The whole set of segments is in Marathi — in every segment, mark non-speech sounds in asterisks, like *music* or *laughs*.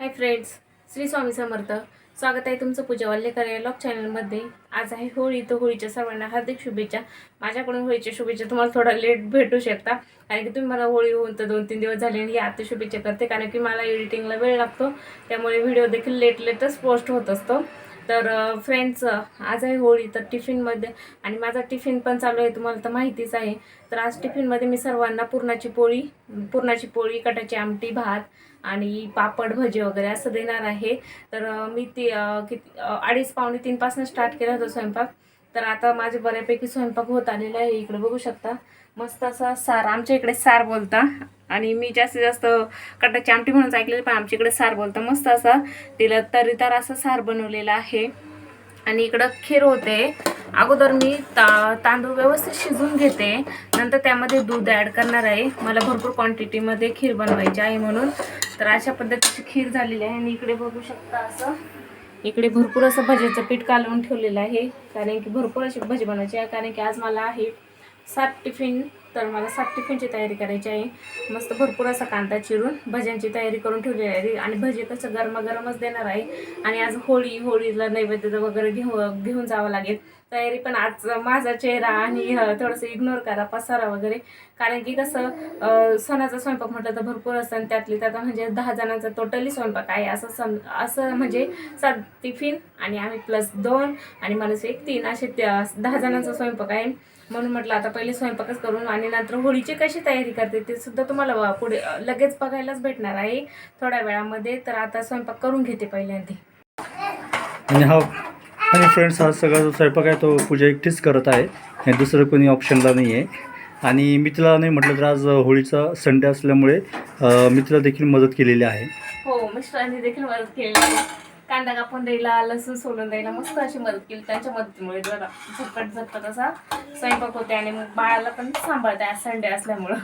Hi friends Shri Swami Samarth. स्वागत आहे तुमचं पूजा वाल्लेकर या लॉग चॅनलमध्ये आज आहे होळी तर होळीच्या सर्वांना हार्दिक शुभेच्छा. माझ्याकडून होळीच्या शुभेच्छा तुम्हाला थोडा लेट भेटू शकता. कारण की तुम्ही मला होळी होऊन तर दोन तीन दिवस झाले आणि आता शुभेच्छा करते. कारण की मला एडिटिंगला वेळ लागतो. त्यामुळे व्हिडिओ देखील लेट लेटच पोस्ट होत असतो. तर फ्रेंड्स आज आहे होळी तर टिफिनमध्ये आणि माझा टिफिन पण चालू आहे तुम्हाला तर माहितीच आहे. तर आज टिफिनमध्ये मी सर्वांना पुरणाची पोळी पुरणाची पोळी कटाची आमटी भात आणि पापड भजी वगैरे असं देणार आहे. तर मी ती किती अडीच पावणे तीनपासून स्टार्ट केला होता स्वयंपाक. तर आता माझे बऱ्यापैकी स्वयंपाक होत आलेला आहे इकडे बघू शकता. मस्त असा सार आमच्या इकडे सार बोलता. आणि मी जास्तीत जास्त कटाची आमटी म्हणून ऐकलेली पण आमच्या इकडे सार बोलतं मस्त असा. तिला तरीदार असा सार बनवलेला आहे. आणि इकडं खीर होते. अगोदर मी ता तांदूळ व्यवस्थित शिजवून घेते. नंतर त्यामध्ये दूध ॲड करणार आहे. मला भरपूर क्वांटिटीमध्ये खीर बनवायची आहे म्हणून. तर अशा पद्धतीची खीर झालेली आहे. आणि इकडे बघू शकता असं. इकडे भरपूर असं भज्याचं पीठ कालवून ठेवलेलं आहे. कारण की भरपूर अशी भजी बनवायची आहे. कारण की आज मला आहे सात टिफिन तर मला सात टिफिनची तयारी करायची आहे. मस्त भरपूर असा कांदा चिरून भज्यांची तयारी करून ठेवली आहे. आणि भजी कसं गरमागरमच देणार आहे. आणि आज होळी होळीला नैवेद्य वगैरे घेऊन घेऊन जावं लागेल. तयारी पण आज माझा चेहरा आणि थोडंसं इग्नोर करा पसारा वगैरे. कारण की कसं सणाचा स्वयंपाक म्हटलं तर भरपूर असतं आणि त्यातली त्यात म्हणजे दहा जणांचा टोटली स्वयंपाक आहे. असं सम असं म्हणजे सात टिफिन आणि आम्ही प्लस दोन आणि माणूस एक तीन असे त्या दहा जणांचा स्वयंपाक आहे. म्हणून म्हटलं आता पहिले स्वयंपाकच करून आणि नंतर होळीची कशी तयारी करते ते सुद्धा तुम्हाला पुढे लगेच बघायलाच भेटणार आहे. थोड्या वेळामध्ये तर आता स्वयंपाक करून घेते पहिल्यांदा. आणि हा आणि फ्रेंड्स हा सगळा जो स्वयंपाक आहे तो पूजा एकटीच करत आहे. हे दुसरं कोणी ऑप्शनला नाही आहे आणि मी तिला नाही म्हटलं तर आज होळीचा संडे असल्यामुळे मी तिला देखील मदत केलेली आहे. हो मिस्टरांनी देखील मदत केली आहे. कांदा कापून द्यायला लसूण सोलून द्यायला मस्त अशी मदत केली. त्यांच्या मदतीमुळे जरा झटपट झटपट असा स्वयंपाक होते आणि मग बाळाला पण सांभाळते आज संडे असल्यामुळं.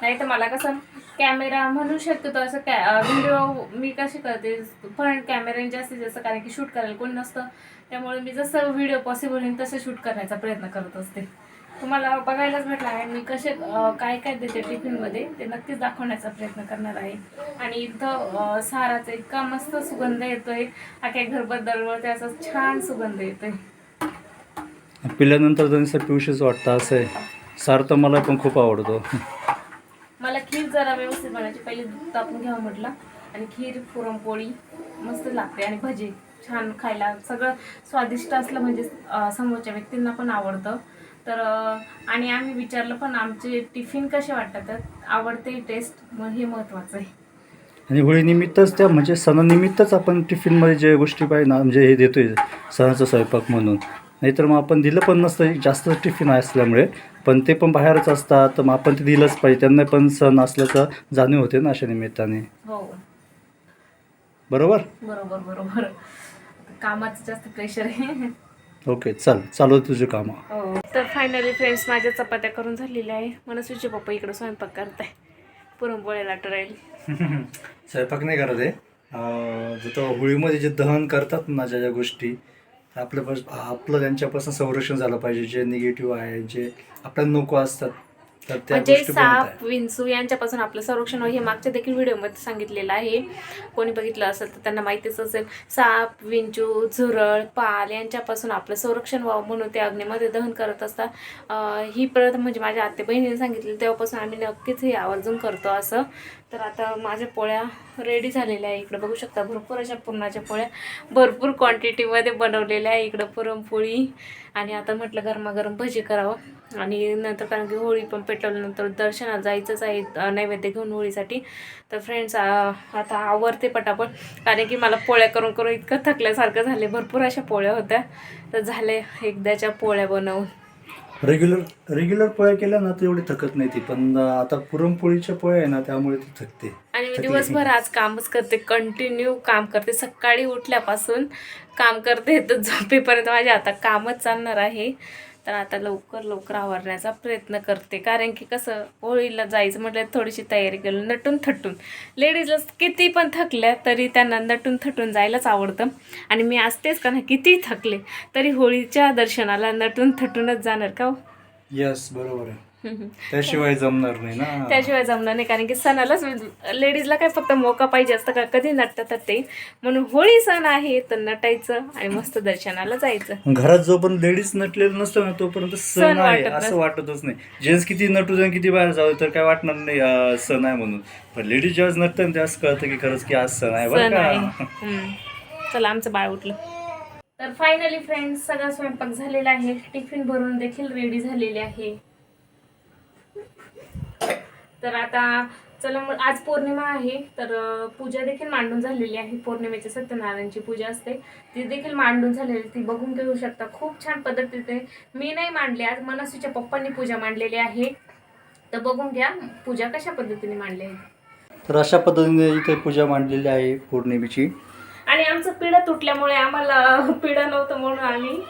नाही तर मला कसं कॅमेरा म्हणू शकतो असं कॅ व्हिडिओ मी कशी करते फ्रंट कॅमेऱ्याने जास्तीत जास्त कारण की शूट करायला कोण नसतं. त्यामुळे मी जसं व्हिडिओ पॉसिबल होईल तसं शूट करण्याचा प्रयत्न करत असते. तुम्हाला बघायलाच भेटला आहे. मी कसे काय काय देते टिफिनमध्ये ते नक्कीच दाखवण्याचा प्रयत्न करणार आहे. आणि इथं साराचा इतका मस्त सुगंध येतोय. अख्या घरभर दरवळते असा छान सुगंध येतोय. पिल्यानंतर जणसं पिवशीच वाटतं असं आहे सार तर मला पण खूप आवडतो. मला खीर जरा व्यवस्थित बनायची. पहिले दूध तापून घ्यावं म्हटलं. आणि खीर पुरणपोळी मस्त लागते. आणि भजी छान खायला सगळं स्वादिष्ट असलं म्हणजे समोरच्या व्यक्तींना पण आवडतं. तर आणि आम्ही विचारलं पण आमचे टिफिन कसे वाटतात? आवडते टेस्ट मग हे महत्त्वाचं आहे. आणि होळीनिमित्तच त्या म्हणजे सणानिमित्तच आपण टिफिनमध्ये जे गोष्टी पाहिजे ना म्हणजे हे देतोय सणाचा स्वयंपाक म्हणून. नाहीतर मग आपण दिलं पण नसतं जास्त टिफिन असल्यामुळे. पण ते पण बाहेरच असतात तर मग आपण ते दिलंच पाहिजे. त्यांना पण सण असल्याचं जाणीव होते ना अशा निमित्ताने. हो. बरोबर? बरोबर बरोबर. कामाचं जास्त प्रेशर आहे. ओके चल. चालू आहे तुझे कामं. हो. फायनली फ्रेंड्स माझ्या चपात्या करून झालेल्या आहे. मनस्वीचे पप्पा इकडे स्वयंपाक करताय. पुरणपोळ्या लाटू राहील *laughs* स्वयंपाक नाही करत आहे. अं, होळीमध्ये जे दहन करतात ना ज्या ज्या गोष्टी आपल्यापासून आपलं त्यांच्यापासून संरक्षण झालं पाहिजे. जे निगेटिव्ह आहे जे आपल्याला नको असतात म्हणजे साप विंचू यांच्यापासून आपलं संरक्षण व्हावं हे मागच्या देखील व्हिडिओमध्ये सांगितलेलं आहे. कोणी बघितलं असेल तर त्यांना माहितीच असेल. साप विंचू झुरळ पाल यांच्यापासून आपलं संरक्षण व्हावं म्हणून ते अग्नीमध्ये दहन करत असतात. ही प्रथा म्हणजे माझ्या आते बहिणीने सांगितली तेव्हापासून आम्ही नक्कीच हे आवर्जून करतो असं. तर आता माझ्या पोळ्या रेडी झालेल्या आहे. इकडे बघू शकता भरपूर अशा पुरणाच्या पोळ्या. भरपूर क्वांटिटीमध्ये बनवलेल्या आहे. इकडं पुरणपोळी आणि आता म्हटलं गरमागरम भजी करावं. आणि नंतर कारण की होळी पण पेटवल्यानंतर दर्शनात जायचंच आहे नैवेद्य घेऊन होळीसाठी. तर फ्रेंड्स आता आवरते पटापट. कारण की मला पोळ्या करून करून इतकं थकल्यासारखं झाले भरपूर अशा पोळ्या होत्या. तर झाले एकदाच्या पोळ्या बनवून. रेग्युलर रेग्युलर पोळ्या केल्या ना तर एवढी थकत नाही ती. पण आता पुरणपोळीच्या पोळ्या आहे ना त्यामुळे ती थकते. आणि मी. दिवसभर आज कामच करते. कंटिन्यू काम करते. सकाळी उठल्यापासून काम करते. तर झोपेपर्यंत माझे आता कामच चालणार आहे. तर आता लवकर लवकर आवरण्याचा प्रयत्न करते. कारण की कसं होळीला जायचं म्हटलं थोडीशी तयारी केली नटून थटून. लेडीजला किती पण थकल्या तरी त्यांना नटून थटून जायलाच आवडतं. आणि मी असतेच का ना किती थकले तरी होळीच्या दर्शनाला नटून थटूनच जाणार का हो? येस बरोबर आहे. त्याशिवाय जमणार नाही ना. त्याशिवाय जमणार नाही कारण की सणालाच लेडीजला काय फक्त मोका पाहिजे असतं का? कधी नटतात ते? म्हणून होळी सण आहे तर नटायचं आणि मस्त दर्शनाला जायचं. घरात जो पण लेडीज नटलेलं नसतं ना तोपर्यंत सण आहे असं. वाटतच नाही. जेंट्स किती नटू जाऊन किती बाहेर जाऊ तर काय वाटणार नाही सण आहे म्हणून. पण लेडीज ज्यावेळेस नटतं ना त्यावेळेस कळतं की खरंच की आज सण आहे बरं का. चला आमचं बाळ उठलं. तर फायनली फ्रेंड्स सगळा स्वयंपाक झालेला आहे. टिफिन भरून देखील रेडी झालेले आहे. तर आता चला मग आज पौर्णिमा आहे तर पूजा देखील मांडून झालेली आहे. पौर्णिमेची सत्यनारायणची पूजा असते. ती देखील मांडून झालेली ती बघून घेऊ शकता. खूप छान पद्धतीने मी नाही मांडली आज मनसूच्या पप्पांनी पूजा मांडलेली आहे. तर बघून घ्या पूजा कशा पद्धतीने मांडली आहे. तर अशा पद्धतीने इथे पूजा मांडलेली आहे पौर्णिमेची. आणि आमचं पिढा तुटल्यामुळे आम्हाला पिढा नव्हतं म्हणून आम्ही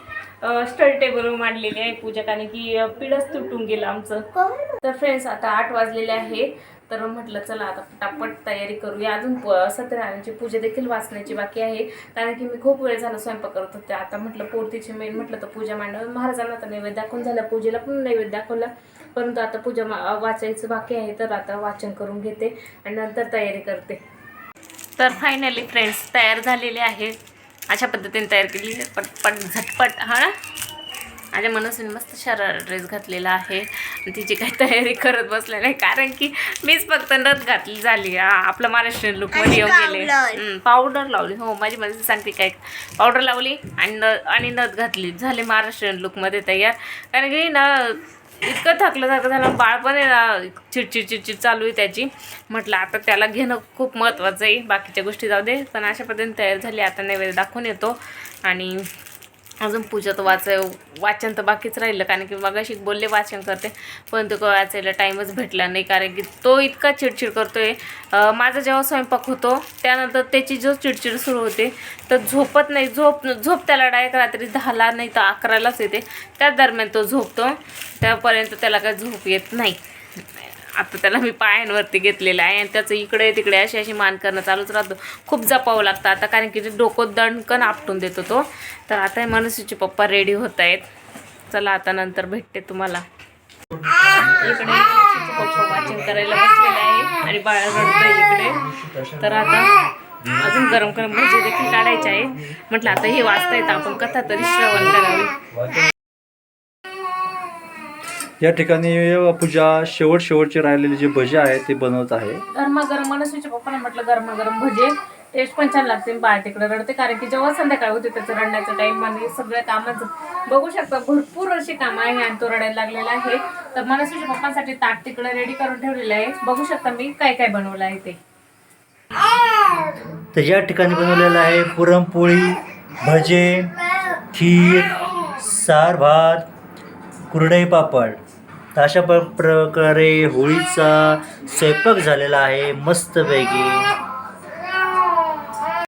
स्टडी टेबलवर मांडलेली आहे पूजा कारण की पिढच तुटून गेलं आमचं. तर फ्रेंड्स आता आठ वाजलेले आहे. तर म्हटलं चला आता पटापट तयारी करूया. अजून प- सत्यनारायणची पूजा देखील वाचण्याची बाकी आहे. कारण की मी खूप वेळ झाला स्वयंपाक करत होते. आता म्हटलं पोर्तीची मेन म्हटलं तर पूजा मांडव महाराजांना तर नैवेद्य दाखवून झाला. पूजेला पण नैवेद्य दाखवला. परंतु आता पूजा मा- वाचायचं बाकी आहे. तर आता वाचन करून घेते आणि नंतर तयारी करते. तर फायनली फ्रेंड्स तयार झालेले आहे. अशा पद्धतीने तयार केली पटपट झटपट हा ना? माझ्या मनसून मस्त शरारा ड्रेस घातलेला आहे. तिची काही तयारी करत बसलेली आहे कारण की मीच फक्त नथ घातली झाली. आपलं महाराष्ट्रीयन लुकमध्ये येऊन गेले. पावडर लावली. हो माझी मनसी सांगते काय. पावडर लावली आणि न आणि नथ घातली. झाले महाराष्ट्रीयन लुकमध्ये तयार. कारण की ना इतकं थकलं थकलं झालं. बाळ पण आहे ना चिडचिड चिडचिड चालू आहे त्याची. म्हटलं आता त्याला घेणं खूप महत्त्वाचं आहे. बाकीच्या गोष्टी जाऊ दे. पण अशा पद्धतीने तयार झाली. आता नैवेद्य दाखवून येतो. आणि अजून पूजेत वाच वाचन तर बाकीच राहिलं. कारण की मगाशी बोलले वाचन करते. पण तो वाचायला टाईमच भेटला नाही. कारण की तो इतका चिडचिड करतोय. माझा जेव्हा स्वयंपाक होतो त्यानंतर त्याची जो चिडचिड सुरू होते तर झोपत नाही. झोप झोप त्याला डायरेक्ट रात्री दहाला नाही तर अकरालाच येते. त्याच दरम्यान तो झोपतो. त्यापर्यंत त्याला काय झोप येत नाही. आता त्याला मी पायांवरती घेतलेलं आहे आणि त्याचं इकडे तिकडे अशी अशी मान करणं चालूच राहतो. खूप जपावं लागतं. आता कारण की ते डोकं दणकन आपटून देतो तो. तर आता हे पप्पा रेडी होत आहेत. चला आता नंतर भेटते तुम्हाला. इकडे पप्पा वाचन करायला बसलेलं आहे. आणि बाळ रडतंय इकडे. तर आता अजून गरम गरम भजी देखील काढायचे आहे म्हटलं आता हे वाचता येतं. आपण कथा तरी श्रवण करावी. या ठिकाणी पूजा शेवट शेवटचे राहिलेले जे भजे आहेत ते बनवत आहे. गरमागरम मनस्वीच्या पप्पाने म्हटलं गरमागरम भजे टेस्ट पण छान लागते बाळ तिकडे रडते कारण की जेव्हा संध्याकाळ होते त्याचं रडण्याचं टाइम आणि सगळ्या कामाचं. बघू शकता भरपूर अशी कामं आहे आणि तो रडायला लागलेला आहे. तर मनस्वीच्या पप्पांसाठी ताट तिकडे रेडी करून ठेवलेलं आहे. बघू शकता मी काय काय बनवलं आहे ते. तर या ठिकाणी बनवलेलं आहे पुरणपोळी भजे खीर सार भात कुरडई पापड. तर अशा प प्रकारे होळीचा स्वयंपाक झालेला आहे मस्तपैकी.